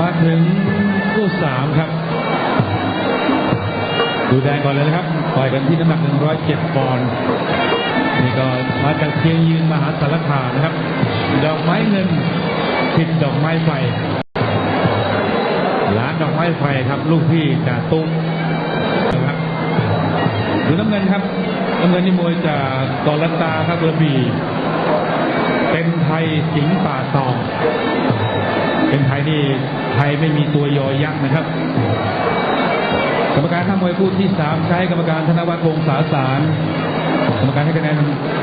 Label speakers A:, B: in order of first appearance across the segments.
A: มาถึงคู่สามครับ ดูแดงก่อนเลยนะครับ ต่อยกันที่น้ำหนัก 107 ปอนด์นี่ก็มาจากเชียงยืนมหาสารคามนะครับ ดอกไม้เงินผิดดอกไม้ไฟร้านดอกไม้ไฟครับ ลูกพี่จ่าตุ้งนะครับดูน้ำเงินครับน้ำเงินนี่มวยจากกอลันตาครับกระบี่เป็นไทยสิงห์ป่าตอง เป็นไทยนี่ไทยไม่มีตัวยอยักษ์นะครับ กรรมการท่ามวยคู่ที่สามใช้กรรมการธนวัฒน์วงศาสารกรรมการให้คะแนน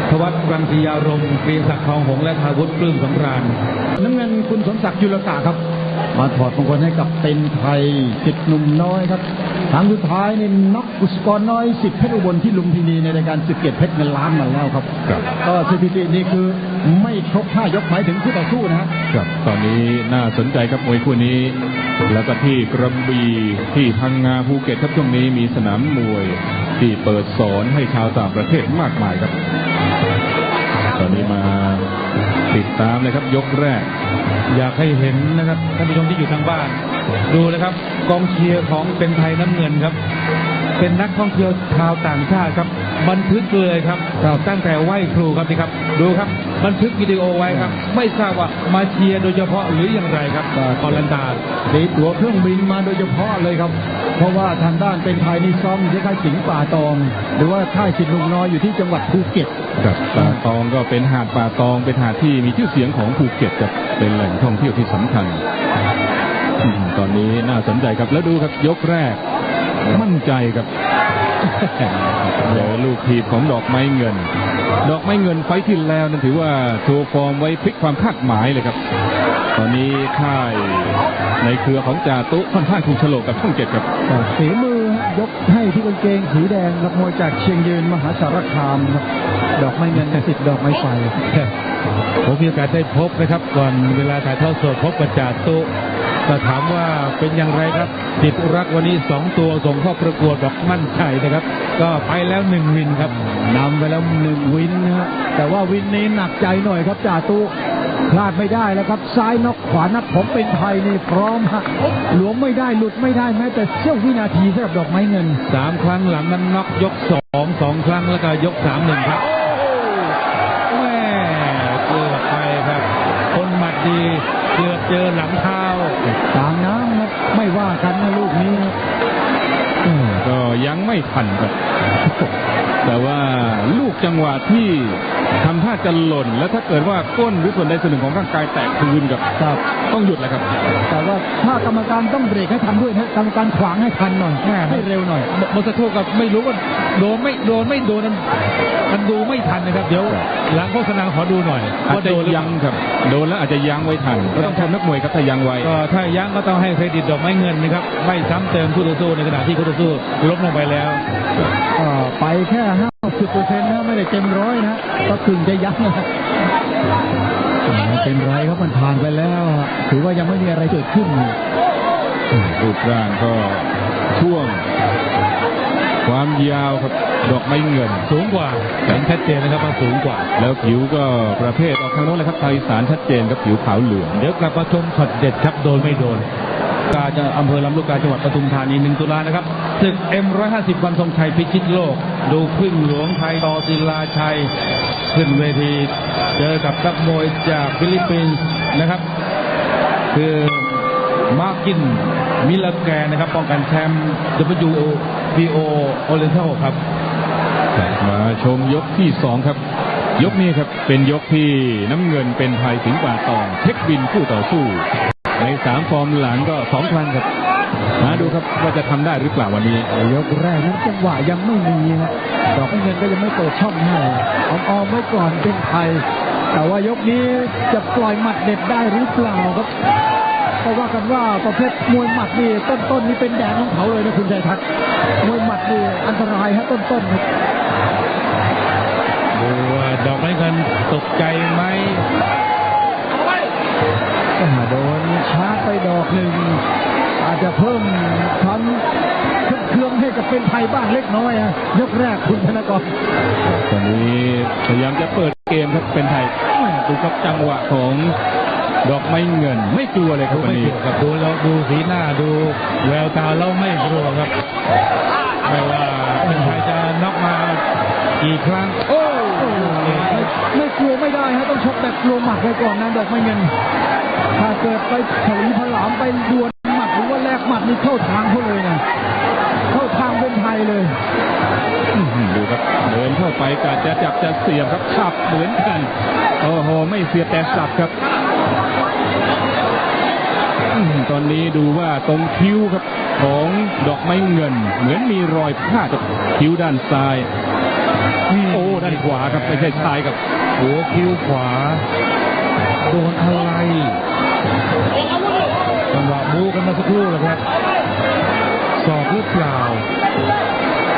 A: ทวัฒน์รังสียารมณ์เกรียงศักดิ์ทองหงส์และทาวุฒิปลื้มสำราญ
B: น้ำเงินคุณสมศักดิ์จุลศาสตร์ครับ มาถอดมงคลให้กับเต็นไทยจิตหนุ่มน้อยครับ ครั้งสุดท้ายนี่น็อกกุสกรน้อยสิบเพชรอุบลที่ลุมพินีในรายการสิบเกตเพชรเงินล้านมาแล้วครับ
C: ครับ
B: ก็สถิตินี้คือไม่ครบห้ายกหมายถึงคู่ต่อสู้นะฮะ
C: ครับ ตอนนี้น่าสนใจครับมวยคู่นี้ แล้วก็ที่กระบี่ที่พังงาภูเก็ตครับช่วงนี้มีสนามมวย ที่เปิดสอนให้ชาวต่างประเทศมากมายครับ ตอนนี้มาติดตามเลยครับยกแรก
A: อยากให้เห็นนะครับท่านผู้ชมที่อยู่ทางบ้าน ดูนะครับ กองเชียร์ของเป็นไทยน้ำเงินครับ เป็นนักท่องเที่ยวชาวต่างชาติครับ บันทึกเลยครับตั้งแต่ไหว้ครูครับนี่ครับ ดูครับ บันทึกวิดีโอไว้ครับ ไม่ทราบว่ามาเชียร์โดยเฉพาะหรืออย่างไรครับกอลันตา
B: ตีตั๋วเครื่องบินมาโดยเฉพาะเลยครับ เพราะว่าทางด้านเป็นไทยนี่ซ้อมอยู่ที่ค่ายสิงห์ป่าตอง หรือว่าค่ายสิทธิ์ลุงน้อยอยู่ที่จังหวัดภูเก็ต
C: ครับป่าตองก็เป็นหาดป่าตองเป็นหาดที่มีชื่อเสียงของภูเก็ตครับเป็นแหล่งท่องเที่ยวที่สำคัญอืมตอนนี้น่าสนใจครับแล้วดูครับยกแรก มั่นใจครับ เดี๋ยวลูกทีบของดอกไม้เงิน ดอกไม้เงินไฟท์ที่แล้วนั้นถือว่าโชว์ฟอร์มไว้พลิกความคาดหมายเลยครับ ตอนนี้ค่ายในเครือของจ่าตุค่อนข้างถูกโฉลกกับช่องเจ็ดครับ
B: ฝีมือยกให้ที่กางเกงสีแดงนักมวยจากเชียงยืนมหาสารคามครับดอกไม้เงินสิบดอกไม้ไฟ
A: ผมมีโอกาสได้พบนะครับ ก่อนเวลาถ่ายทอดสดพบกับจ่าตุ ก็ถามว่าเป็นอย่างไรครับจิตรักวันนี้สองตัวส่งเข้าประกวดแบบมั่นใจนะครับ ก็ไปแล้วหนึ่งวินครับ
B: นำไปแล้วหนึ่งวินนะฮะแต่ว่าวินนี้หนักใจหน่อยครับจ่าตุพลาดไม่ได้แล้วครับ ซ้ายนอกขวานักผมเป็นไทยนี่พร้อมฮะหลวมไม่ได้หลุดไม่ได้แม้แต่เสี้ยววินาทีสำหรับดอกไม้เงิน
A: สามครั้งหลังนั้นน็อกยกสองสองครั้งแล้วก็ยกสามหนึ่งครับ คนหมัดดีเกือบเจอหลังเท้า
B: ต่างน้ำครับไม่ว่ากันนะลูกนี้ครับ
C: ก็ยังไม่ทันครับ แต่ว่าลูกจังหวะที่ทำท่าจะหล่น แล้วถ้าเกิดว่าก้นหรือส่วนใดส่วนหนึ่งของร่างกายแตกคืนกับ
B: ครับ
C: ต้องหยุดแหละครับ
B: แต่ว่าถ้ากรรมการต้องเบรกให้ทันด้วยนะกรรมการขวางให้ทันหน่อยให้เร็วหน่อย
A: เมื่อสักครู่ก็ไม่รู้ว่า โดนไม่โดนไม่โดนมันมันดูไม่ทันนะครับ เดี๋ยวหลังโฆษณาขอดูหน่อย
C: อาจ
A: ว่า
C: จะ
A: โดนหรือเป
C: ยั
A: ล่า
C: งครับ โดนแล้วอาจจะยั้งไว้ทันก็ต้องชมนักมวยครับถ้ายั้งไว้
A: ก็ถ้ายังก็ต้องให้เครดิตดอกไม้เงินนะครับ ไม่ซ้ำเติมคู่ต่อสู้ในขณะที่คู่ต่อสู้ล้มลงไปแล้ว
B: ก็ไปแค่ห้าสิบเปอร์เซ็นต์นะไม่ได้เต็มร้อยนะก็ถึงจะยั้งนะไม่เป็นไรครับมันผ่านไปแล้วอะถือว่ายังไม่มีอะไรเกิดขึ้น
C: รูปร่างก็ช่วง ความยาวครับดอกไม้เงิน
A: สูงกว่าเห็นชัดเจนนะครับว่าสูงกว่า
C: แล้วผิวก็ประเภทออกทางโน้นเลยครับไทยสารชัดเจนครับผิวขาวเหลือง
A: เดี๋ยวกลับมาชมช็อตเด็ดครับโดนไม่โดนกาจะอำเภอลำลูกกาจังหวัดปทุมธานีหนึ่งตุลานะครับศึก M150 วันทรงชัยพิชิตโลก ดูพึ่งหลวงไทยต่อศิลาชัย ขึ้นเวที เจอกับนักมวยจากฟิลิปปินส์นะครับ คือมาร์กินมิลแกนนะครับป้องกันแชมป์ WBO Oriental ครับ
C: มาชมยกที่สองครับ ยกนี้ครับเป็นยกที่น้ำเงินเป็นไทยสิงห์ป่าตองเช็คบินคู่ต่อสู้ ในสามฟอร์มหลังก็สองครั้งครับ มาดูครับว่าจะทำได้หรือเปล่าวันนี้
B: ยกแรกนั้นจังหวะยังไม่มีนะดอกไม้เงินก็ยังไม่เปิดช่องให้ออมออมๆไว้ก่อนเป็นไทย แต่ว่ายกนี้จะปล่อยหมัดเด็ดได้หรือเปล่าครับ เพราะว่ากันว่าประเภทมวยหมัดนี่ต้นๆนี่เป็นแดนของเขาเลยนะคุณชัยทัศน์มวยหมัดนี่อันตรายฮะต้นๆครับ
A: ดูว่าดอกไม้เงินตกใจไหม
B: อ่าโดนชาร์จไปดอกหนึ่งอาจจะเพิ่มความเครื่องให้กับเป็นไทยบ้างเล็กน้อยอะยกแรกคุณธนกร
C: ตอนนี้พยายามจะเปิดเกมครับเป็นไทยแม่ดูครับจังหวะของ ดอกไม้เงิน ไม่กลัวเลยครับวัน
A: ไม่
C: นี้
A: เกี่ยวกับดูแล้วดูสีหน้าดูแววตาแล้วไม่กลัวครับไม่ว่าเป็นใครจะน็อกมากี่ครั้ง โอ้
B: ไม่ไม่กลัวไม่ได้ฮะต้องชกแบบกลัวหมัดไปก่อนนะดอกไม้เงิน ถ้าเกิดไปฉลีผลามไปดวลหมัดหรือว่าแลกหมัดนี่เข้าทางเขาเลยนะเข้าทางเป็นไทยเลย
C: อื้อหือดูครับเดินเข้าไปกะจะจับจะเสียบครับขับเหมือนกัน โอ้โห ไม่เสียบแต่สับครับอื้อหือ ตอนนี้ดูว่าตรงคิ้วครับของดอกไม้เงิน เหมือนมีรอยพลาดกับคิ้วด้านซ้าย โอ้ด้านขวาครับไม่ใช่ซ้ายครับ
A: หัวคิ้วขวาโดนอะไรจังหวะบูกันมาสักครู่แล้วครับสอกหรือเปล่า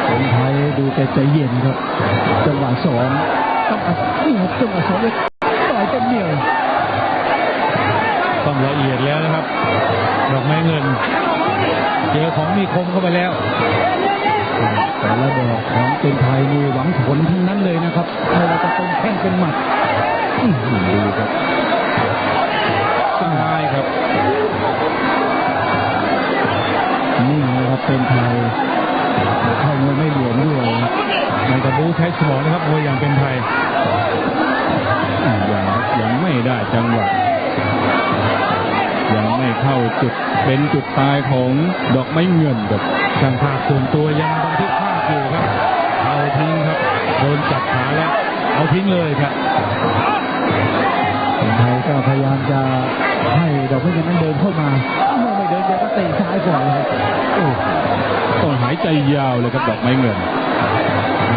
B: คนไทยดูแต่ใจเย็นครับ จังหวะสองต้องอัดนี่ครับจังหวะสองเลยต่อยเต็มเหนียว
A: ต้องละเอียดแล้วนะครับ ดอกไม้เงิน เจอของมีคมเข้าไปแล้ว
B: แต่ละดอกของเป็นไทยนี่หวังผลทั้งนั้นเลยนะครับไม่ว่าจะเป็นแข้งเป็นหมัด
C: ดูครับซ้ายครับ
B: นี่นะครับเป็นไทยเข้ามวยไม่หลวมด้วย
A: ในกระบูใช้สมองนะครับมวยอย่างเป็นไทย
C: ยังยังไม่ได้จังหวะ ยังไม่เข้าจุดเป็นจุดตายของดอกไม้เงินครับ
A: ช่างภาพส่วนตัวยังบันทึกภาพอยู่ครับเอาทิ้งครับโดนจับขาแล้วเอาทิ้งเลยครับ
B: คนไทยก็พยายามจะให้ดอกไม้เงินนั้นเดินเข้ามาเมื่อไม่เดินแกก็เตะซ้ายก่อนเลยโอ้
C: ต้องหายใจยาวเลยครับดอกไม้เงิน
A: ม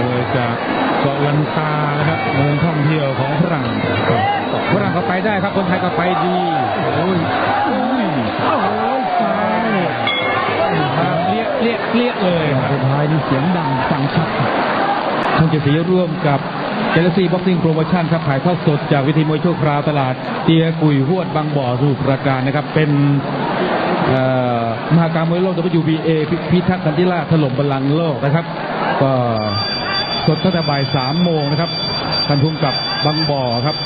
A: วยจากเกาะลันตานะครับเมืองท่องเที่ยวของฝรั่งฝรั่งก็ไปได้ครับคนไทยก็ไปดีโอ้ย
B: โอ้ยซ้าย
A: ทางเลี้ยเลี้ยเลี้ยเลยครับ
B: สุดท้ายนี่เสียงดังฟังชัดครับ
A: ช่องเจ็ดสีร่วมกับเจลซีบ็อกซิ่งโปรโมชั่นครับถ่ายทอดสดจากวิธีมวยชั่วคราวตลาด เตียกุยหวดบางบ่อสมุทรปราการนะครับเป็นเอ่อมหากรรมมวยโลก WBA พิทักษ์สันติราชถล่มบัลลังโลกนะครับ ก็ สดตั้งแต่บ่ายสามโมงนะครับท่านภูมิกับบางบ่อครับ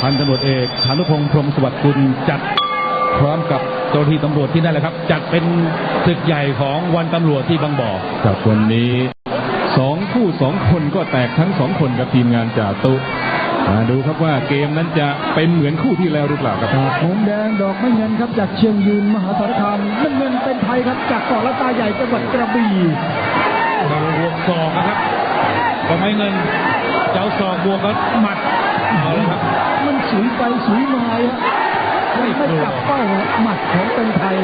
A: พันตำรวจเอกฐานุพงศ์พรหมสวัสดิ์กุลจัดพร้อมกับเจ้าหน้าที่ตำรวจที่นั่นแหละครับ จัดเป็นศึกใหญ่ของวันตำรวจที่บางบ่อ
C: จากวันนี้สองคู่สองคนก็แตกทั้งสองคนกับทีมงานจ่าตุมาดูครับว่าเกมนั้นจะเป็นเหมือนคู่ที่แล้วหรือเปล่าครับ
B: จากมุมแดงดอกไม้เงินครับจากเชียงยืนมหาสารคามน้ำเงินเป็นไทยครับจากเกาะละตาใหญ่จังหวัดกระบี่
A: เรารวมศอกนะครับ ก็ไม่เงิน เจ้าศอกบวกกับหมัดเอาเลยครับ
B: มันสุยไปสุยมาฮะ
A: ไม่
B: ไม่
A: กลัว
B: กลับเป้าฮะหมัดของเป็นไทย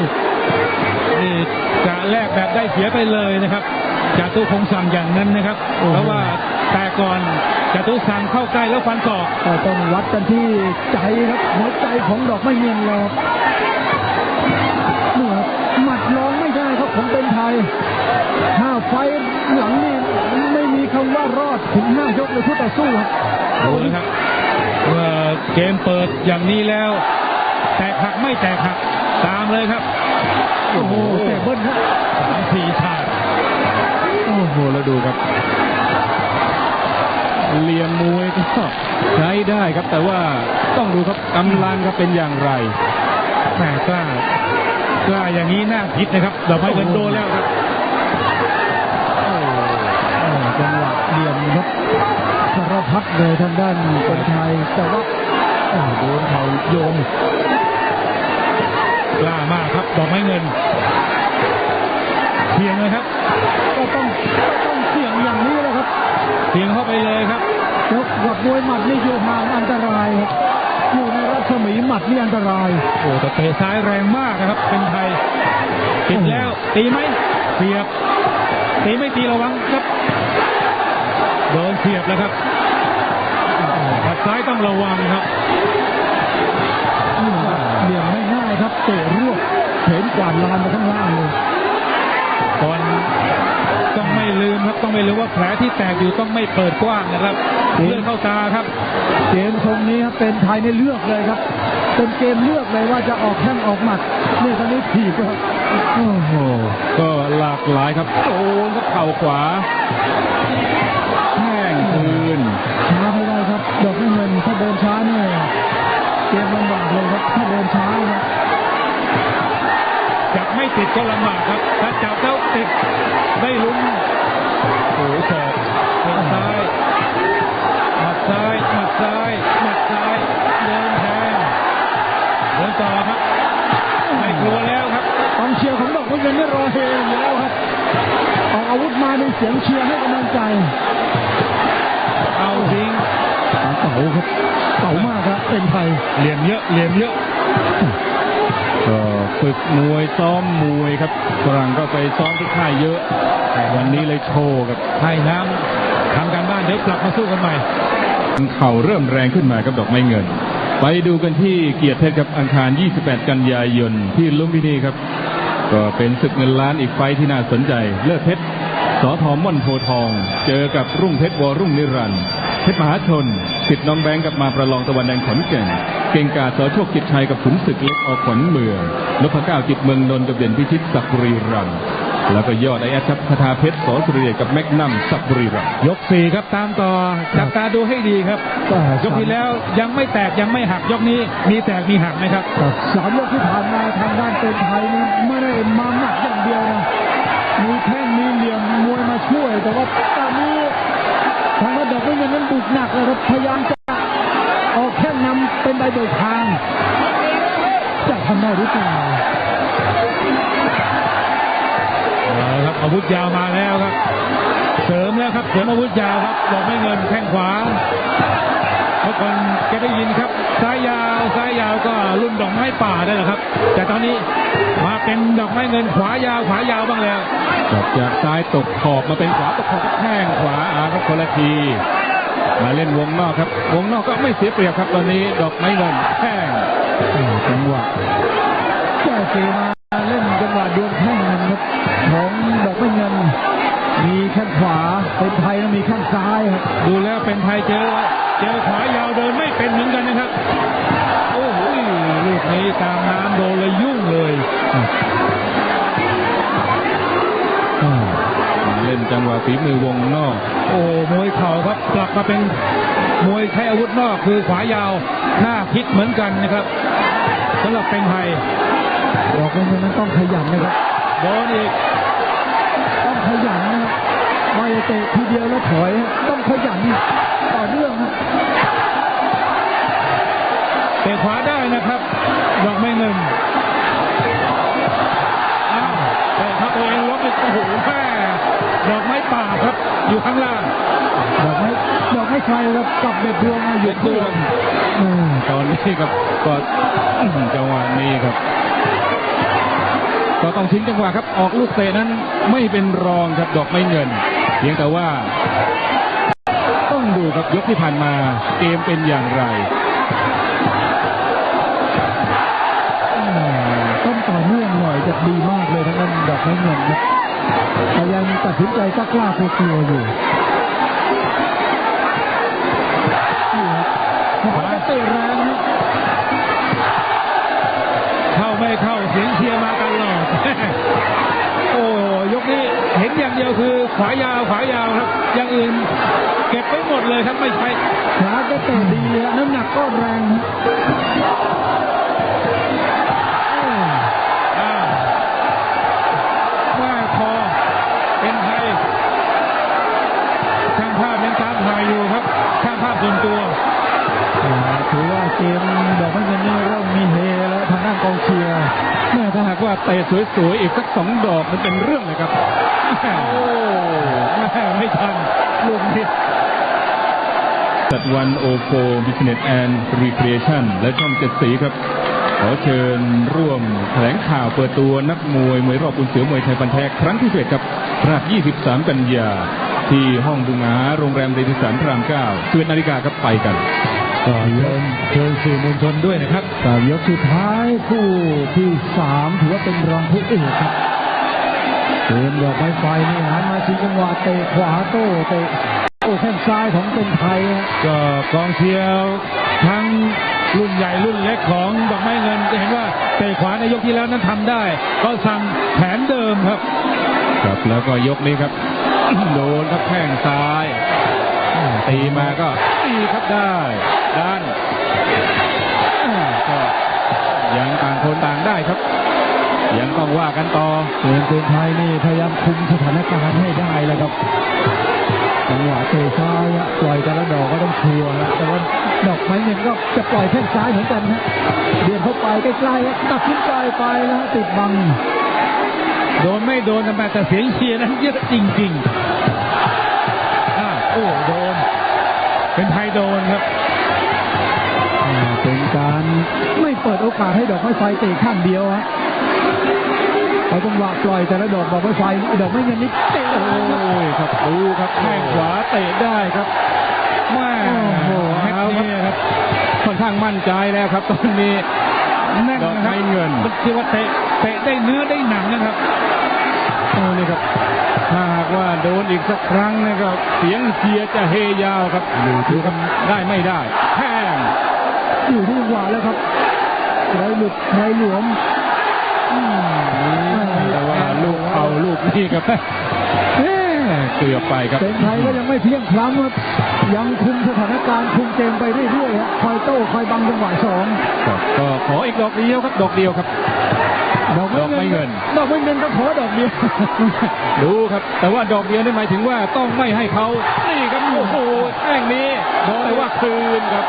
A: นี่กะแรกแบบได้เสียไปเลยนะครับจาตุคงสั่งอย่างนั้นนะครับ เพราะว่าแต่ก่อนจาตุสั่งเข้าใกล้แล้วฟันศอก
B: ก็ต้องวัดกันที่ใจครับหัวใจของดอกไม้เงินเรานี่ครับหมัดรองไม่ได้ครับของเป็นไทยห้าไฟล์หลังนี่ ไม่มีคำว่ารอดถึงห้ายกเลยคู่ต่อสู้ครับ
A: ดูนะครับเมื่อเกมเปิดอย่างนี้แล้ว แตกหักไม่แตกหักตามเลยครับ
B: โอ้โหแต่เบิ้ลครับ
A: สามสี่ชาติ
C: โอ้โหแล้วดูครับเหลี่ยมมวยก็ใช้ได้ครับ แต่ว่าต้องดูครับกำลังครับเป็นอย่างไร
A: แหม่กล้ากล้าอย่างนี้น่าคิดนะครับดอกไม้เงินโดนแล้วครับ
B: เหลี่ยมครับสารพัดเลยทางด้านคนไทยแต่ว่าโอ้โดนเขาโยง
A: กล้ามากครับดอกไม้เงินเพียงเลยครับ
B: ก็ต้องก็ต้องเสี่ยงอย่างนี้แหละครับ
A: เพียงเข้าไปเลยครับ
B: ยกกับมวยหมัดนี่อยู่ห่างอันตรายครับอยู่ในรัศมีหมัดนี่อันตราย
A: โอ้แต่เตะซ้ายแรงมากนะครับ เป็นไทยติดแล้วตีไหมเสียบตีไม่ตีระวังครับ โดนเสียบแล้วครับผัดซ้ายต้องระวังครับ
B: นี่ครับเหลี่ยมไม่ง่ายครับเตะรวบเห็นกวาดลานมาข้างล่างเลย
A: ก่อนต้องไม่ลืมครับต้องไม่ลืมว่าแผลที่แตกอยู่ต้องไม่เปิดกว้างนะครับเลือดเข้าตาครับ
B: เกมทรงนี้ครับเป็นไทยในเลือกเลยครับ เป็นเกมเลือกเลยว่าจะออกแข้งออกหมัดนี่ตอนนี้ถีบครับ
C: โอ้โหก็หลากหลายครับโอ้ครับเข่าขวาแข้งคืน
B: ช้าไม่ได้ครับดอกไม้เงินถ้าเดินช้าเนี่ยเกมลำบากเลยครับถ้าเดินช้าครับ
A: จับไม่ติดก็ลำบากครับ ถ้าจับแล้วติดได้ลุ้นโอ้โหศอกเท้าซ้าย ยร์
B: ของไม่รอเฮอยู่แล้วครับออกอาวุธมามีเสียงเชียร์ให้กำลังใจ
A: เอาทิ้ง
B: เก่าครับเก่ามากครับเป็นไทย
A: เหลี่ยมเยอะเหลี่ยมเยอะ
C: ก็ฝึกมวยซ้อมมวยครับฝรั่งก็ไปซ้อมที่ค่ายเยอะ แต่วันนี้เลยโชว์ครับ
A: ให้น้ำทำการบ้านเดี๋ยวกลับมาสู้กันใหม่
C: เข่าเริ่มแรงขึ้นมาครับดอกไม้เงิน ไปดูกันที่เกียรติเพชรกับอังคาร 28 กันยายนที่ลุมพินีครับ ก็เป็นศึกเงินล้านอีกไฟที่น่าสนใจ เลิศเพชรสอทอม่อนโพทอง เจอกับรุ่งเพชรวอรุ่งนิรันดร์เพชรมหาชนสิทธิ์น้องแบงค์กับมาประลองตะวันแดงขอนแก่น เก่งกาสอโชคจิตชัยกับขุนศึกเล็กออกขวัญเมืองนพเก้าจิตเมืองนนท์กับเด่นพิชิตสักบุรีรัมย์ แล้วก็ยอดไอแอดครับคาถาเพชรสอสุริเดชกับแมกนัมสักบุรีรัมย์
A: ยกสี่ครับตามต่อจับตาดูให้ดีครับ
B: ก็
A: ยกที่แล้วยังไม่แตกยังไม่หักยกนี้ มีแตกมีหักไหมครับ
B: ครับสามยกที่ผ่านมาทางด้านเป็นไทยนี่ไม่ได้มาหนักอย่างเดียวนะมีแข้งมีเหลี่ยมมวยมาช่วย แต่ว่าตอนนี้ทางด้านดอกไม้เงินนั้นบุกหนักเลยครับพยายามจะออกแข้งนำเป็นใบเบิกทางจะทำได้หรือเปล่า
A: อาละครับอาวุธยาวมาแล้วครับ เสริมแล้วครับ เสริมอาวุธยาวครับดอกไม้เงินแข้งขวาเมื่อก่อนแกได้ยินครับซ้ายยาวซ้ายยาวก็รุ่นดอกไม้ป่าได้แหละครับ แต่ตอนนี้มาเป็นดอกไม้เงินขวายาวขวายาวบ้างแล้ว
C: ครับจากซ้ายตกขอบมาเป็นขวาตกขอบแข้งขวาอาครับคนละทีมาเล่นวงนอกครับ วงนอกก็ไม่เสียเปรียบครับ ตอนนี้ดอกไม้เงินแข้ง
B: จังหวะแก้เกมมา เล่นจังหวะดวลแข้งกันครับของดอกไม้เงิน มีแข้งขวาเป็นไทยแล้วมีแข้งซ้ายครับ
A: ดูแล้วเป็นไทยเจอเจอขวายาวเดินไม่เป็นเหมือนกันนะครับโอ้โหลูกนี้ตามน้ำโดนเลยยุ่งเลย
C: มาเล่นจังหวะฝีมือวงนอก
A: โอ้มวยเข่าครับกลับมาเป็นมวยใช้อาวุธนอกคือขวายาวหน้าพิษเหมือนกันนะครับสำหรับเป็นไทย
B: ดอกไม้เงินนั้นต้องขยันนะครับ
A: โดนอีก
B: ต้องขยันนะครับไม่เตะทีเดียวแล้วถอย ต้องขยันต่อเนื่องครับ
A: เตะขวาได้นะครับ ดอกไม้เงินอ้าวเตะครับตัวเองล็อกอีกโอ้โหแม่ดอกไม้ป่าครับ อยู่ข้างล่าง
B: ดอกไม้ดอกไม้ไฟครับกับเด็ดดวงมาอยู่คู่กันอืม
C: ตอนนี้ครับก็อื้อหือจังหวะนี้ครับ ก็ต้องทิ้งจังหวะครับ ออกลูกเตะนั้นไม่เป็นรองครับดอกไม่เงิน เพียงแต่ว่า ต้องดูครับยกที่ผ่านมาเกมเป็นอย่างไร
B: ต้องต่อเนื่องหน่อยจะดีมากเลยทั้งนั้นดอกไม่เงินครับแต่ยังตัดสินใจกล้าๆกลัวอยู่
A: อย่างเดียวคือขวายาวขวายาวครับ อย่างอื่นเก็บไปหมดเลยครับไม่ใช่
B: ขวาจะเตะดีฮะน้ำหนักก็แรงนะโอ้
A: อ้าวว่าพอเป็นไทยช่างภาพยังตามถ่ายอยู่ครับช่างภาพส่วนตัว
B: อ่าถือว่าเกมดอกไม้เงินนี่เริ่มมีเฮแล้วทางด้านกองเชียร์
C: แม่ถ้าหากว่าเตะสวยๆอีกสักสองดอกมันเป็นเรื่องเลยครับ
A: โอ้แม่ไม่ทันลูกนี้
C: จัดวันโอโฟบิสเนสแอนด์รีครีเอชั่นและช่องเจ็ดสีครับ ขอเชิญร่วมแถลงข่าวเปิดตัวนักมวย มวยรอบอุนเสือมวยไทยพันแท้ครั้งที่เจ็ดครับพระ23 กันยา ที่ห้องบุงหาโรงแรมเรดิสันพระราม9 11นาฬิกาครับไปกัน
B: ก็เชิญ
A: เชิญสื่อมวลชนด้วยนะครับ
B: แต่ยกสุดท้ายคู่ที่สามถือว่าเป็นรองผู้เอกครับ เกมดอกไม้ไฟนี่หันมาชิงจังหวะเตะขวาโต้เตะโอ้แข้งซ้ายของเป็นไทย
A: ก็กองเชียร์ทั้งรุ่นใหญ่รุ่นเล็กของดอกไม้เงินจะเห็นว่าเตะขวาในยกที่แล้วนั้นทำได้ ก็สั่งแผนเดิมครับ
C: ครับแล้วก็ยกนี้ครับ โดนครับแข้งซ้าย ตีมาก็ตีครับได้ด้านก็ยังต่างคนต่างได้ครับ ยังต้องว่ากันต่อ
B: เตือนเตือนไทยนี่พยายามคุมสถานการณ์ให้ได้แล้วครับจังหวะเตะซ้ายอะปล่อยแต่ละดอกก็ต้องชัวร์แล้วแต่ว่าดอกไม้เงินก็จะปล่อยแข้งซ้ายเหมือนกันฮะเบียดเข้าไปใกล้ๆฮะตัดสินใจไปแล้วฮะติดบัง
A: โดนไม่โดนแต่แต่เสียงเชียร์นั้นเยอะจริงๆอ่าโอ้โดน เป็นไทยโดนครับ
B: อ่าเป็นการไม่เปิดโอกาสให้ดอกไม้ไฟเตะข้างเดียวฮะ พอจังหวะปล่อยแต่ละดอกดอกไม้ไฟดอกไม้เงินนิดเตะ
C: โอ้ยครับดูครับแข้งขวาเตะได้ครับ
A: แม่
C: โอ้โห
A: เม็ด
C: เอาครับ
A: นี้ครับ
C: ค่อนข้างมั่นใจแล้วครับ ตอนนี้
A: แน่น
C: ดอก
A: นะครับ
C: ไม้เงิน
A: มันคือว่าเตะเตะได้เนื้อได้หนังนะครับ
C: โอ้นี่ครับถ้าหากว่าโดนอีกสักครั้งนะครับเสียงเชียร์จะเฮยาวครับดูครับได้ไม่ได้แข้ง
B: อยู่ที่จังหวะแล้วครับใครหลุดใครหลวมอืม
C: แต่ว่าลูกเอาลูกนี่ครับแม่เกือบไปครับ
B: เป็นไทยก็ยังไม่เพียงพล้ำครับยังคุมสถานการณ์คุมเกมไปเรื่อยๆครับคอยโต้คอยบังจังหวะสอง
C: ครับก็ขออีกดอกเดียวครับดอกเดียวครับ
B: ดอก
C: ดอกไม้เงิน
B: ดอกไม้เงินก็ขอดอกเดียว
C: ดูครับ แต่ว่าดอกเดียวนี่หมายถึงว่าต้องไม่ให้เขานี่ครับโอ้โหแท่งนี้แต่ว่าคืนครับ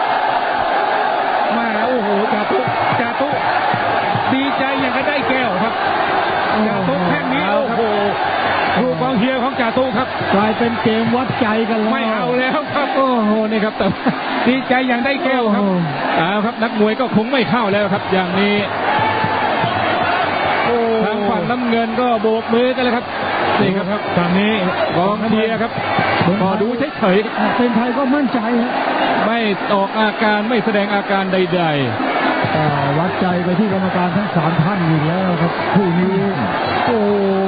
A: มาโอ้โหจาตุจาตุดีใจอย่างก็ได้แก้วครับจาตุแค่ นี้
C: เอา
A: โอ้
C: ครับ
A: โหลูกกองเชียร์ของจาตุครับ
B: กลายเป็นเกมวัดใจกันแล้ว
A: ไม่เอาแล้วครับ
C: โอ้โหนี่ครับแต่
A: ดีใจอย่างได้แก้วครับ
B: โอ้
C: เอาครับนักมวยก็คงไม่เข้าแล้วครับ อย่างนี้
A: โอ้
C: ทางฝั่งน้ำเงินก็โบกมือกันแล้วครับนี่ครับ
A: ครับฝั่งนี้
C: กองเชียร์ครับก็ดูเฉย
B: เป็นไทยก็มั่นใจฮะ
C: ๆไม่ออกอาการไม่แสดงอาการใด
B: แต่วัดใจไปที่กรรมการทั้งสามท่านอีกแล้วครับคู่นี้โอ้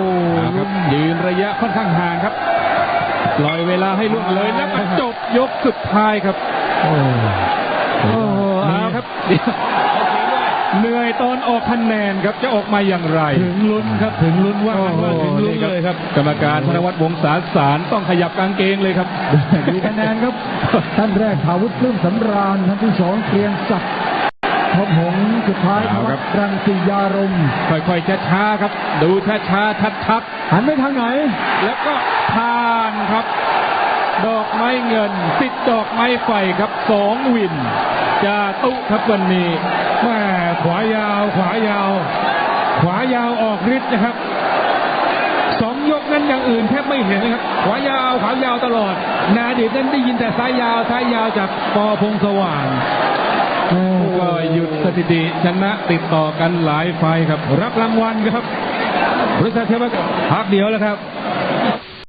C: ๆนะครับยืนระยะค่อนข้างห่างครับปล่อยเวลาให้ล่วงเลยแล้วก็จบยกสุดท้ายครับ
B: โอ้
C: โอ้โหเอาครับเดี๋ยวเหนื่อยตอนออกคะแนนครับจะออกมาอย่างไร
A: ถึงลุ้นครับถึงลุ้นว่ากันว่าถึงลุ้นเลยครับ
C: กรรมการธนวัฒน์วงศาสารต้องขยับกางเกงเลยครับ
B: ดูคะแนนครับท่านแรกภาวุฒิปลื้มสำราญท่านที่สองเกรียงศักดิ์ ทบหงส์สุดท้าย
C: เอาครับ
B: รังสียารมณ์
C: ค่อยๆช้าๆครับ ดูช้าๆชัด
B: หันไปทางไหน
C: ๆ แล้วก็ทานครับ ดอกไม้เงินสิบดอกไม้ไฟครับสองวินจาตุครับวันนี้
A: แม่ขวายาว ขวายาว ขวายาวออกฤทธิ์นะครับสองยกนั้นอย่างอื่นแทบไม่เห็นนะครับ ขวายาว ขวายาวตลอด นาดีตนั้นได้ยินแต่ซ้ายยาวซ้ายยาวจากปอพงสว่าง
C: ก็หยุดสถิติชนะติดต่อกันหลายไฟครับ
A: รับรางวัลครับบริษัทเทวะพักเดียวแล้วครับ